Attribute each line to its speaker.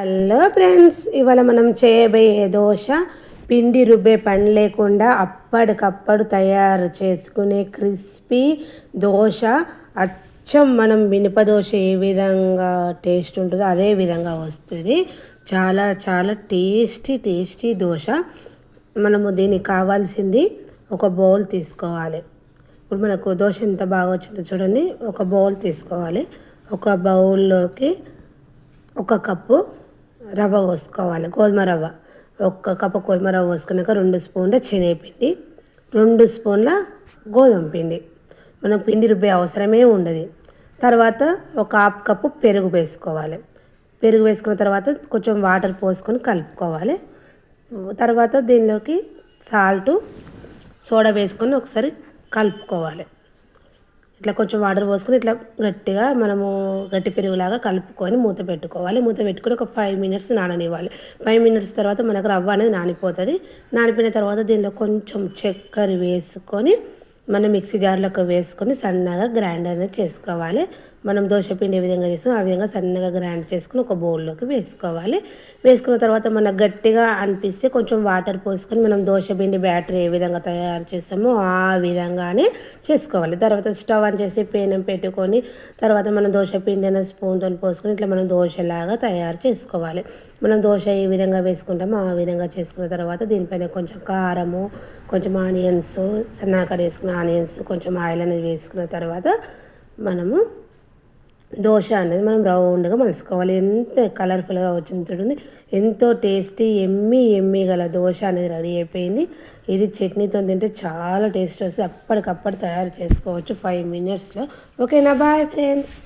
Speaker 1: Hello friends ఇవాళ మనం చేయబోయే దోశ పిండి రుబ్బే పని లేకుండా అప్పటికప్పుడు తయారు చేసుకునే క్రిస్పీ దోశ. అచ్చం మనం మినప దోశ ఏ విధంగా టేస్ట్ ఉంటుందో అదే విధంగా వస్తుంది. చాలా చాలా టేస్టీ టేస్టీ దోశ. మనము దీనికి కావాల్సింది ఒక బౌల్ తీసుకోవాలి. ఇప్పుడు మనకు దోశ ఎంత బాగా వచ్చిందో చూడండి. ఒక బౌల్ తీసుకోవాలి. ఒక బౌల్లోకి ఒక కప్పు రవ్వ పోసుకోవాలి. గోధుమ రవ్వ. ఒక్క కప్పు గోధుమ రవ్వ పోసుకున్నాక రెండు స్పూన్ల శనగపిండి రెండు స్పూన్ల గోధుమ పిండి. మనం పిండి రుబ్బే అవసరమే ఉండదు. తర్వాత ఒక హాఫ్ కప్పు పెరుగు వేసుకోవాలి. పెరుగు వేసుకున్న తర్వాత కొంచెం వాటర్ పోసుకొని కలుపుకోవాలి. తర్వాత దీనిలోకి సాల్టు సోడా వేసుకొని ఒకసారి కలుపుకోవాలి. ఇట్లా కొంచెం వాటర్ పోసుకొని ఇట్లా గట్టిగా మనము గట్టి పెరుగులాగా కలుపుకొని మూత పెట్టుకోవాలి. మూత పెట్టుకొని ఒక ఫైవ్ మినిట్స్ నాననివ్వాలి. ఫైవ్ మినిట్స్ తర్వాత మనకు రవ్వ అనేది నానిపోతుంది. నానిపోయిన తర్వాత దీనిలో కొంచెం చక్కెర వేసుకొని మనం మిక్సీ జార్లోకి వేసుకొని సన్నగా గ్రైండ్ అనేది చేసుకోవాలి. మనం దోశ పిండి ఏ విధంగా చేస్తాం ఆ విధంగా సన్నగా గ్రైండ్ చేసుకుని ఒక బౌల్లోకి వేసుకోవాలి. వేసుకున్న తర్వాత మనకు గట్టిగా అనిపిస్తే కొంచెం వాటర్ పోసుకొని మనం దోశ పిండి బ్యాటర్ ఏ విధంగా తయారు చేస్తామో ఆ విధంగానే చేసుకోవాలి. తర్వాత స్టవ్ ఆన్ చేసి పేనం పెట్టుకొని తర్వాత మనం దోశ పిండి స్పూన్తో పోసుకొని ఇట్లా మనం దోశలాగా తయారు చేసుకోవాలి. మనం దోశ ఏ విధంగా వేసుకుంటామో ఆ విధంగా చేసుకున్న తర్వాత దీనిపైన కొంచెం కారము కొంచెం ఆనియన్స్ సన్నగా వేసుకున్న ఆనియన్స్ కొంచెం ఆయిల్ అనేది వేసుకున్న తర్వాత మనము దోశ అనేది మనం రౌండ్గా మలుసుకోవాలి. ఎంత కలర్ఫుల్గా వచ్చింది చూడండి. ఎంతో టేస్టీ ఎమ్మి ఎమ్మి గల దోశ అనేది రెడీ అయిపోయింది. ఇది చట్నీతో తింటే చాలా టేస్ట్ వస్తుంది. అప్పటికప్పుడు తయారు చేసుకోవచ్చు ఫైవ్ మినిట్స్లో. ఓకేనా? Bye friends.